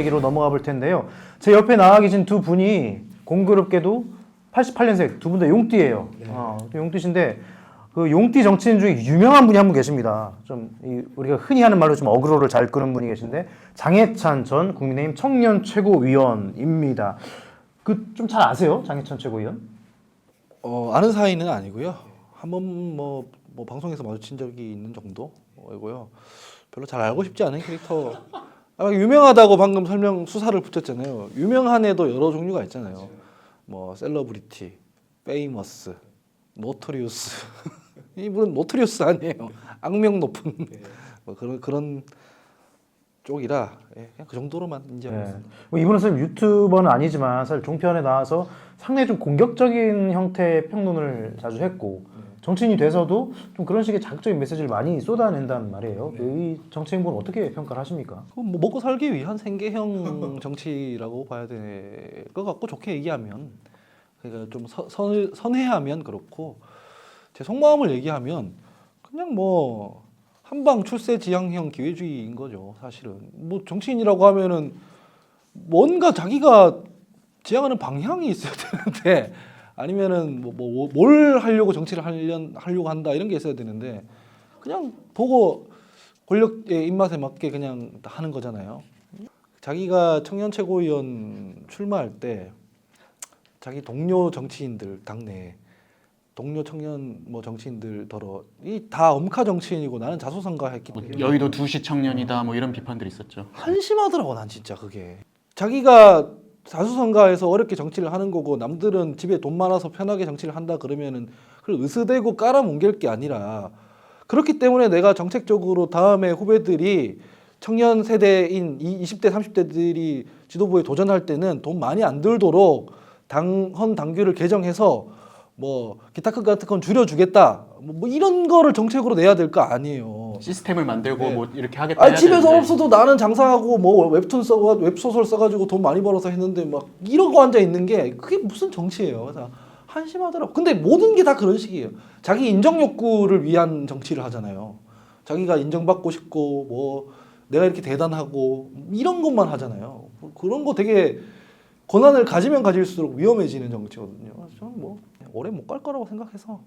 얘기로 넘어가 볼 텐데요. 제 옆에 나와 계신 두 분이 공교롭게도 88년생 두 분 다 용띠예요. 어, 용띠신데 그 용띠 정치인 중에 유명한 분이 한 분 계십니다. 좀 이, 우리가 흔히 하는 말로 좀 어그로를 잘 끄는 분이 계신데 장해찬 전 국민의힘 청년 최고위원입니다. 그 좀 잘 아세요, 장해찬 최고위원? 어, 아는 사이는 아니고요. 한번 뭐, 뭐 방송에서 마주친 적이 있는 정도이고요. 별로 잘 알고 싶지 않은 캐릭터. 아, 유명하다고 방금 설명 수사를 붙였잖아요. 유명한 애도 여러 종류가 있잖아요. 뭐 셀러브리티, 페이머스, 노토리우스. 이분은 노토리우스 아니에요. 악명 높은 뭐 그런 그런 쪽이라 예, 그냥 그 정도로만 네. 인정했습니다. 뭐 이분은 사실 유튜버는 아니지만 사실 종편에 나와서 상당히 좀 공격적인 형태의 평론을 자주 했고 정치인이 돼서도 좀 그런 식의 자극적인 메시지를 많이 쏟아낸다는 말이에요. 이 정치인분 어떻게 평가를 하십니까? 그건 뭐 먹고 살기 위한 생계형 정치라고 봐야 될 것 같고 좋게 얘기하면 그러니까 좀 선, 선, 선회하면 그렇고 제 속마음을 얘기하면 그냥 뭐 한방 출세 지향형 기회주의인 거죠 사실은 뭐 정치인이라고 하면은 뭔가 자기가 지향하는 방향이 있어야 되는데 아니면은 뭐뭘 하려고 정치를 하려, 하려고 한다 이런 게 있어야 되는데 그냥 보고 권력의 입맛에 맞게 그냥 다 하는 거잖아요. 자기가 청년 최고위원 출마할 때 자기 동료 정치인들 당내 동료 청년 뭐 정치인들 더러 이 다 엄카 정치인이고 나는 자수성가했기 뭐 때문에 여의도 두시 청년이다 뭐 이런 비판들이 있었죠. 한심하더라고 난 진짜 그게 자기가 자수성가해서 어렵게 정치를 하는 거고 남들은 집에 돈 많아서 편하게 정치를 한다 그러면은 그걸 으스대고 깔아뭉갤 게 아니라 그렇기 때문에 내가 정책적으로 다음에 후배들이 청년 세대인 이 20대 30대들이 지도부에 도전할 때는 돈 많이 안 들도록 당헌 당규를 개정해서 뭐 기타 크 같은 건 줄여주겠다 뭐, 뭐 이런 거를 정책으로 내야 될 거 아니에요. 시스템을 만들고 네. 뭐 이렇게 하겠다. 아 해야 집에서 되는데. 없어도 나는 장사하고 뭐 웹툰 써가 웹소설 써가지고 돈 많이 벌어서 했는데 막 이러고 앉아 있는 게 그게 무슨 정치예요? 한심하더라고. 근데 모든 게 다 그런 식이에요. 자기 인정 욕구를 위한 정치를 하잖아요. 자기가 인정받고 싶고 뭐 내가 이렇게 대단하고 이런 것만 하잖아요. 그런 거 되게 권한을 가지면 가질수록 위험해지는 정치거든요. 그래서 저는 뭐 오래 못 갈 거라고 생각해서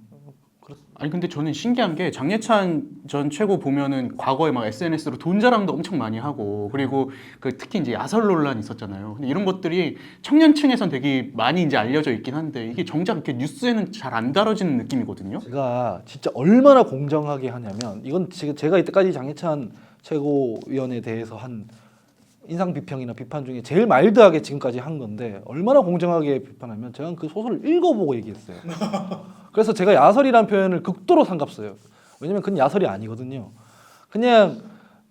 그렇습니다. 아니 근데 저는 신기한 게 장예찬 전 최고 보면은 과거에 막 SNS로 돈 자랑도 엄청 많이 하고 그리고 그 특히 이제 야설 논란 있었잖아요. 근데 이런 것들이 청년층에선 되게 많이 이제 알려져 있긴 한데 이게 정작 이렇게 뉴스에는 잘 안 다뤄지는 느낌이거든요. 제가 진짜 얼마나 공정하게 하냐면 이건 제가 이때까지 장해찬 최고위원에 대해서 한 인상 비평이나 비판 중에 제일 마일드하게 지금까지 한 건데 얼마나 공정하게 비판하면 제가 그 소설을 읽어보고 얘기했어요. 그래서 제가 야설이라는 표현을 극도로 상갑어요. 왜냐면 그건 야설이 아니거든요. 그냥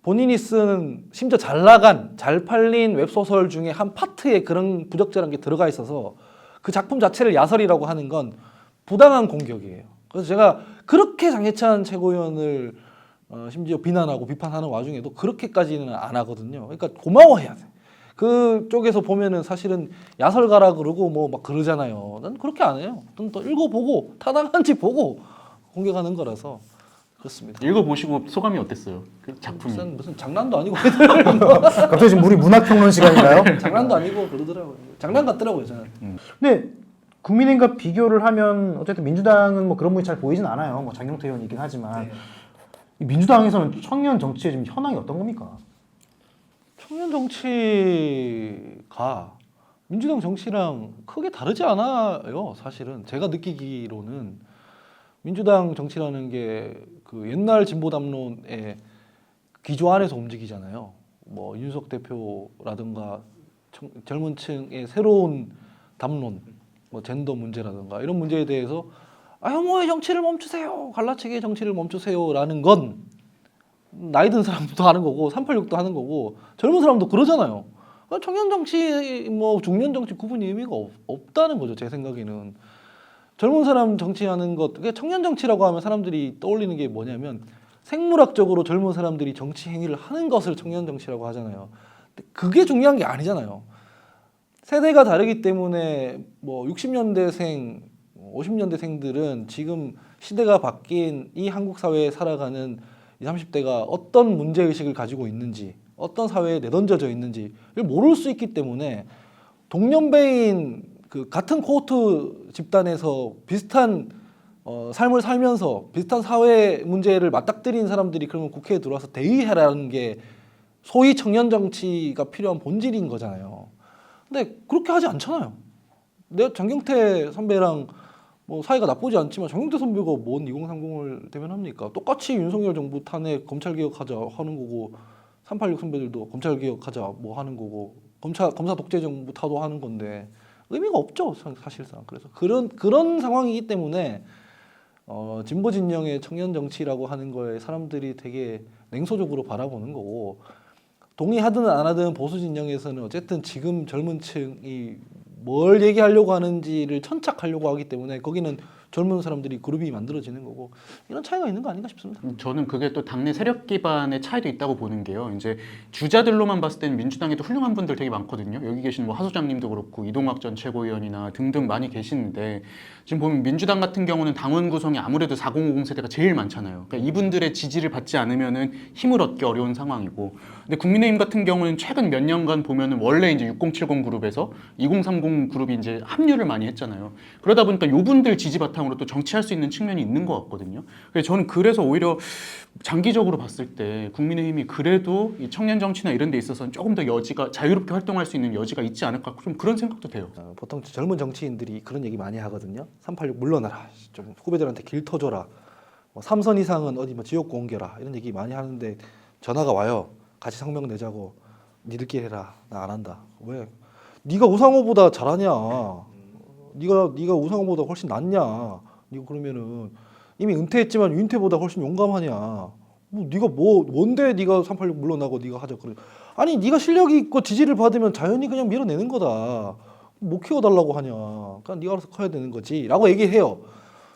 본인이 쓴 심지어 잘 나간 잘 팔린 웹소설 중에 한 파트에 그런 부적절한 게 들어가 있어서 그 작품 자체를 야설이라고 하는 건 부당한 공격이에요. 그래서 제가 그렇게 장해찬 최고위원을 어, 심지어 비난하고 비판하는 와중에도 그렇게까지는 안 하거든요. 그러니까 고마워해야 돼. 그 쪽에서 보면은 사실은 야설가라 그러고 뭐 막 그러잖아요. 난 그렇게 안 해요. 좀더 읽어보고 타당한지 보고 공격하는 거라서 그렇습니다. 읽어보시고 소감이 어땠어요? 그 작품이. 무슨 무슨 장난도 아니고 갑자기 지금 우리 문학평론 시간인가요? 장난도 아니고 그러더라고요. 장난 같더라고요 저는. 근데 국민의힘과 비교를 하면 어쨌든 민주당은 뭐 그런 분이 잘 보이진 않아요. 뭐 장경태 의원 있긴 하지만 이 민주당에서는 청년 정치의 지금 현황이 어떤 겁니까? 청년 정치가 민주당 정치랑 크게 다르지 않아요. 사실은 제가 느끼기로는 민주당 정치라는 게 그 옛날 진보 담론의 기조 안에서 움직이잖아요. 뭐 윤석 대표라든가 청- 젊은 층의 새로운 담론, 뭐 젠더 문제라든가 이런 문제에 대해서 아 혐오의 정치를 멈추세요, 갈라치기의 정치를 멈추세요라는 건 나이 든 사람도 하는 거고 386도 하는 거고 젊은 사람도 그러잖아요. 아, 청년 정치 뭐 중년 정치 구분이 의미가 없, 없다는 거죠 제 생각에는 젊은 사람 정치하는 것 그게 청년 정치라고 하면 사람들이 떠올리는 게 뭐냐면 생물학적으로 젊은 사람들이 정치 행위를 하는 것을 청년 정치라고 하잖아요. 그게 중요한 게 아니잖아요. 세대가 다르기 때문에 뭐 60년대생, 50년대생들은 지금 시대가 바뀐 이 한국 사회에 살아가는 20, 30대가 어떤 문제 의식을 가지고 있는지, 어떤 사회에 내던져져 있는지를 모를 수 있기 때문에 동년배인 그 같은 코호트 집단에서 비슷한 어, 삶을 살면서 비슷한 사회 문제를 맞닥뜨린 사람들이 그러면 국회에 들어와서 대의해라는 게 소위 청년 정치가 필요한 본질인 거잖아요. 근데 그렇게 하지 않잖아요. 내가 장경태 선배랑 뭐 사이가 나쁘지 않지만 장경태 선배가 뭔 2030을 대변합니까? 똑같이 윤석열 정부 탄핵 검찰 개혁하자 하는 거고 386 선배들도 검찰 개혁하자 뭐 하는 거고 검찰 검사 독재 정부 타도 하는 건데 의미가 없죠 사- 사실상 그래서 그런 그런 상황이기 때문에 어, 진보 진영의 청년 정치라고 하는 거에 사람들이 되게 냉소적으로 바라보는 거고 동의하든 안 하든 보수 진영에서는 어쨌든 지금 젊은 층이 뭘 얘기하려고 하는지를 천착하려고 하기 때문에 거기는 젊은 사람들이 그룹이 만들어지는 거고 이런 차이가 있는 거 아닌가 싶습니다. 저는 그게 또 당내 세력 기반의 차이도 있다고 보는 게요. 이제 주자들로만 봤을 때는 민주당에도 훌륭한 분들 되게 많거든요. 여기 계신 뭐 하소장님도 그렇고 이동학 전 최고위원이나 등등 많이 계시는데 지금 보면 민주당 같은 경우는 당원 구성이 아무래도 4050 세대가 제일 많잖아요. 그러니까 이분들의 지지를 받지 않으면은 힘을 얻기 어려운 상황이고. 근데 국민의힘 같은 경우는 최근 몇 년간 보면은 원래 이제 6070 그룹에서 2030 그룹이 이제 합류를 많이 했잖아요. 그러다 보니까 요분들 지지 바탕으로 또 정치할 수 있는 측면이 있는 것 같거든요. 그래서 저는 그래서 오히려 장기적으로 봤을 때 국민의힘이 그래도 이 청년 정치나 이런 데 있어서는 조금 더 여지가 자유롭게 활동할 수 있는 여지가 있지 않을까 좀 그런 생각도 돼요. 어, 보통 젊은 정치인들이 그런 얘기 많이 하거든요. 386 물러나라. 좀 후배들한테 길 터줘라. 뭐 삼선 이상은 어디 뭐 옮겨라. 이런 얘기 많이 하는데 전화가 와요. 같이 성명 내자고. 니들끼리 해라. 나 안 한다. 왜? 네가 우상호보다 잘하냐? 네가 네가 우상호보다 훨씬 낫냐? 네가 그러면은 이미 은퇴했지만 윤퇴보다 훨씬 용감하냐? 뭐 네가 뭐 뭔데 네가 386 물러나고 네가 하자 그래. 아니 네가 실력이 있고 지지를 받으면 자연히 그냥 밀어내는 거다. 못 키워달라고 하냐. 그러니까 네가 알아서 커야 되는 거지.라고 얘기해요.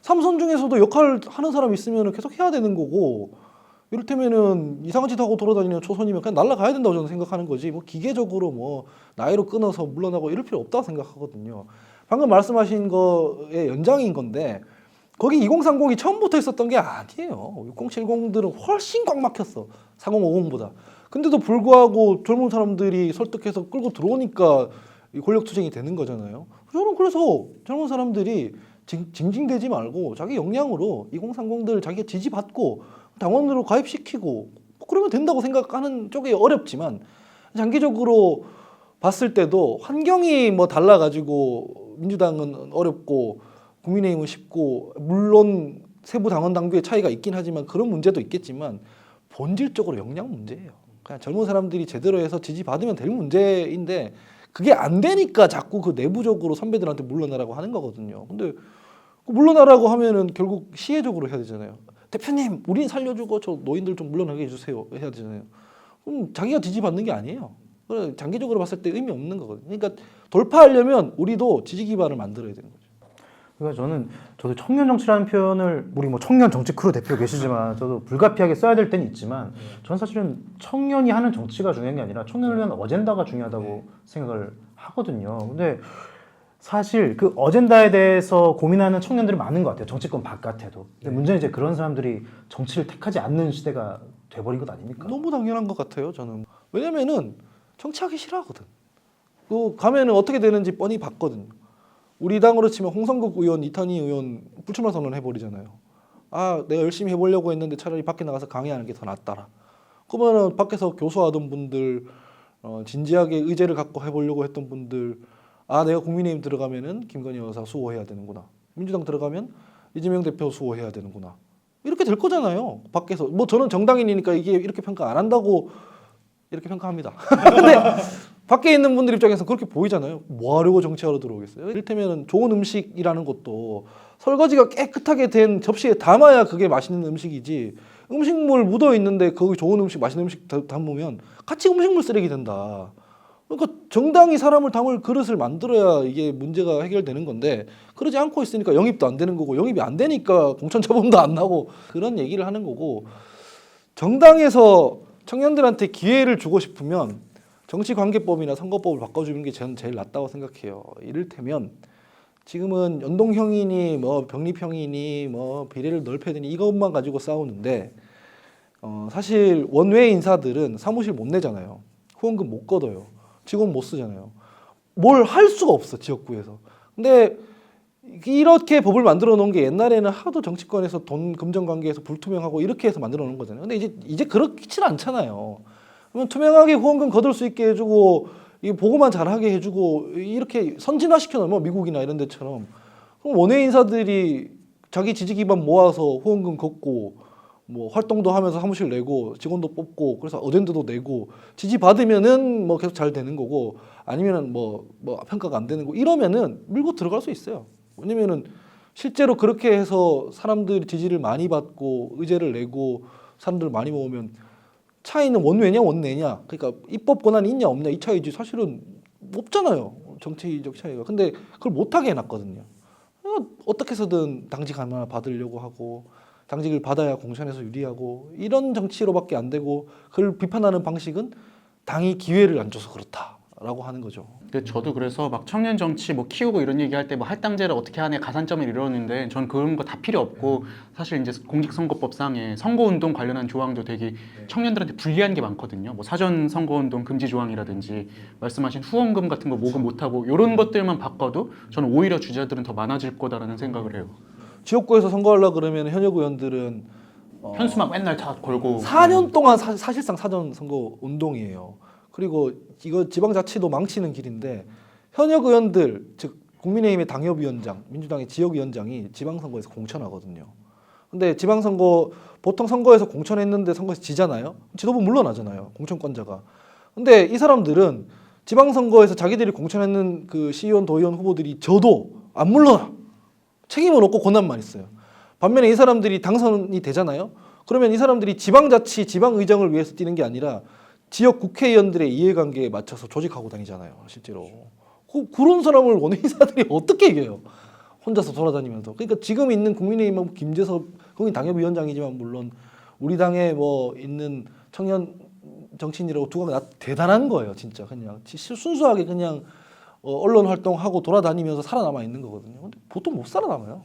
삼선 중에서도 역할 하는 사람 있으면 계속 해야 되는 거고 이를테면은 이상한 짓 하고 돌아다니는 초선이면 그냥 날라가야 된다고 저는 생각하는 거지. 뭐 기계적으로 뭐 나이로 끊어서 물러나고 이럴 필요 없다고 생각하거든요. 방금 말씀하신 거의 연장인 건데 거기 2030이 처음부터 있었던 게 아니에요. 6070들은 훨씬 꽉 막혔어. 4050보다. 근데도 불구하고 젊은 사람들이 설득해서 끌고 들어오니까 이 권력 투쟁이 되는 거잖아요. 저는 그래서 젊은 사람들이 징, 징징대지 말고 자기 역량으로 2030들 자기가 지지받고 당원으로 가입시키고 뭐 그러면 된다고 생각하는 쪽이 어렵지만 장기적으로 봤을 때도 환경이 뭐 달라가지고 민주당은 어렵고 국민의힘은 쉽고 물론 세부 당원 당규의 차이가 있긴 하지만 그런 문제도 있겠지만 본질적으로 역량 문제예요. 그냥 젊은 사람들이 제대로 해서 지지받으면 될 문제인데 그게 안 되니까 자꾸 그 내부적으로 선배들한테 물러나라고 하는 거거든요. 근데 그 물러나라고 하면은 결국 시혜적으로 해야 되잖아요. 대표님, 우린 살려주고 저 노인들 좀 물러나게 해주세요. 해야 되잖아요. 그럼 자기가 지지받는 게 아니에요. 장기적으로 봤을 때 의미 없는 거거든요. 그러니까 돌파하려면 우리도 지지 기반을 만들어야 되는 거죠. 그러니까 저는 저도 청년 정치라는 표현을 우리 뭐 청년 정치 크루 대표 계시지만 저도 불가피하게 써야 될 때는 있지만 저는 사실은 청년이 하는 정치가 중요한 게 아니라 청년을 위한 어젠다가 중요하다고 생각을 하거든요. 근데 사실 그 어젠다에 대해서 고민하는 청년들이 많은 것 같아요. 정치권 바깥에도. 근데 문제는 이제 그런 사람들이 정치를 택하지 않는 시대가 돼버린 것 아닙니까? 너무 당연한 것 같아요. 저는 왜냐면은 정치하기 싫어하거든. 그 가면은 어떻게 되는지 뻔히 봤거든요. 우리 당으로 치면 홍성국 의원, 이탄희 의원 불출마 선언 해 버리잖아요. 아, 내가 열심히 해보려고 했는데 차라리 밖에 나가서 강의하는 게 더 낫더라. 그러면은 밖에서 교수하던 분들, 어, 진지하게 의제를 갖고 해보려고 했던 분들, 아, 내가 국민의힘 들어가면은 김건희 여사 수호해야 되는구나. 민주당 들어가면 이재명 대표 수호해야 되는구나. 이렇게 될 거잖아요. 밖에서 뭐 저는 정당인이니까 이게 이렇게 평가 안 한다고 이렇게 평가합니다. 근데 밖에 있는 분들 입장에서 그렇게 보이잖아요. 뭐 하려고 정치하러 들어오겠어요? 이를테면 좋은 음식이라는 것도 설거지가 깨끗하게 된 접시에 담아야 그게 맛있는 음식이지. 음식물 묻어 있는데 거기 좋은 음식, 맛있는 음식 다- 담으면 같이 음식물 쓰레기 된다. 그러니까 정당이 사람을 담을 그릇을 만들어야 이게 문제가 해결되는 건데 그러지 않고 있으니까 영입도 안 되는 거고 영입이 안 되니까 공천 처분도 안 나고 그런 얘기를 하는 거고 정당에서 청년들한테 기회를 주고 싶으면 정치관계법이나 선거법을 바꿔주는 게 저는 제일 낫다고 생각해요. 이를테면 지금은 연동형이니 뭐 병립형이니 뭐 비례를 넓혀야 되니 이것만 가지고 싸우는데 어, 사실 원외 인사들은 사무실 못 내잖아요. 후원금 못 걷어요. 직원 못 쓰잖아요. 뭘 할 수가 없어 지역구에서. 근데 이렇게 법을 만들어 놓은 게 옛날에는 하도 정치권에서 돈 금전 관계에서 불투명하고 이렇게 해서 만들어 놓은 거잖아요. 근데 이제 이제 그렇진 않잖아요. 그러면 투명하게 후원금 거둘 수 있게 해주고 이 보고만 잘하게 해주고 이렇게 선진화 시켜 놓으면 미국이나 이런 데처럼 그럼 원외 인사들이 자기 지지 기반 모아서 후원금 걷고 뭐 활동도 하면서 사무실 내고 직원도 뽑고 그래서 어젠드도 내고 지지 받으면은 뭐 계속 잘 되는 거고 아니면은 뭐뭐 평가가 안 되는 거 이러면은 밀고 들어갈 수 있어요. 왜냐면은 실제로 그렇게 해서 사람들이 지지를 많이 받고 의제를 내고 사람들 많이 모으면 차이는 원외냐 원내냐? 그러니까 입법 권한이 있냐 없냐? 이 차이지. 사실은 없잖아요. 정치적 차이가. 근데 그걸 못하게 해놨거든요. 어, 어떻게 해서든 당직 하나 받으려고 하고 당직을 받아야 공천에서 유리하고 이런 정치로밖에 안 되고 그걸 비판하는 방식은 당이 기회를 안 줘서 그렇다 라고 하는 거죠. 근데 저도 그래서 막 청년 정치 뭐 키우고 이런 얘기할 때 뭐 할당제를 어떻게 하네 가산점을 이러는데 전 그런 거 다 필요 없고 사실 이제 공직선거법상에 선거운동 관련한 조항도 되게 청년들한테 불리한 게 많거든요. 뭐 사전 선거운동 금지 조항이라든지 말씀하신 후원금 같은 거 모금 못하고 이런 것들만 바꿔도 저는 오히려 주자들은 더 많아질 거다라는 생각을 해요. 지역구에서 선거하려 그러면 현역 의원들은 어, 현수막 맨날 다 걸고 4년 동안 사, 사실상 사전 선거 운동이에요. 그리고 이거 지방자치도 망치는 길인데 현역 의원들 즉 국민의힘의 당협위원장, 민주당의 지역위원장이 지방선거에서 공천하거든요. 근데 지방선거 보통 선거에서 공천했는데 선거에서 지잖아요. 지도부 물러나잖아요. 공천권자가. 근데 이 사람들은 지방선거에서 자기들이 공천했는 그 시의원, 도의원 후보들이 저도 안 물러나. 책임은 없고 권한만 있어요. 반면에 이 사람들이 당선이 되잖아요. 그러면 이 사람들이 지방자치, 지방의정을 위해서 뛰는 게 아니라 지역 국회의원들의 이해관계에 맞춰서 조직하고 다니잖아요. 실제로. 그, 그런 사람을 원외인사들이 어떻게 이겨요? 혼자서 돌아다니면서. 그러니까 지금 있는 국민의힘은 김재섭 거기 당협위원장이지만 물론 우리 당에 뭐 있는 청년 정치인이라고 두고 나 대단한 거예요, 진짜 그냥 지- 순수하게 그냥 어, 언론 활동하고 돌아다니면서 살아남아 있는 거거든요. 근데 보통 못 살아남아요.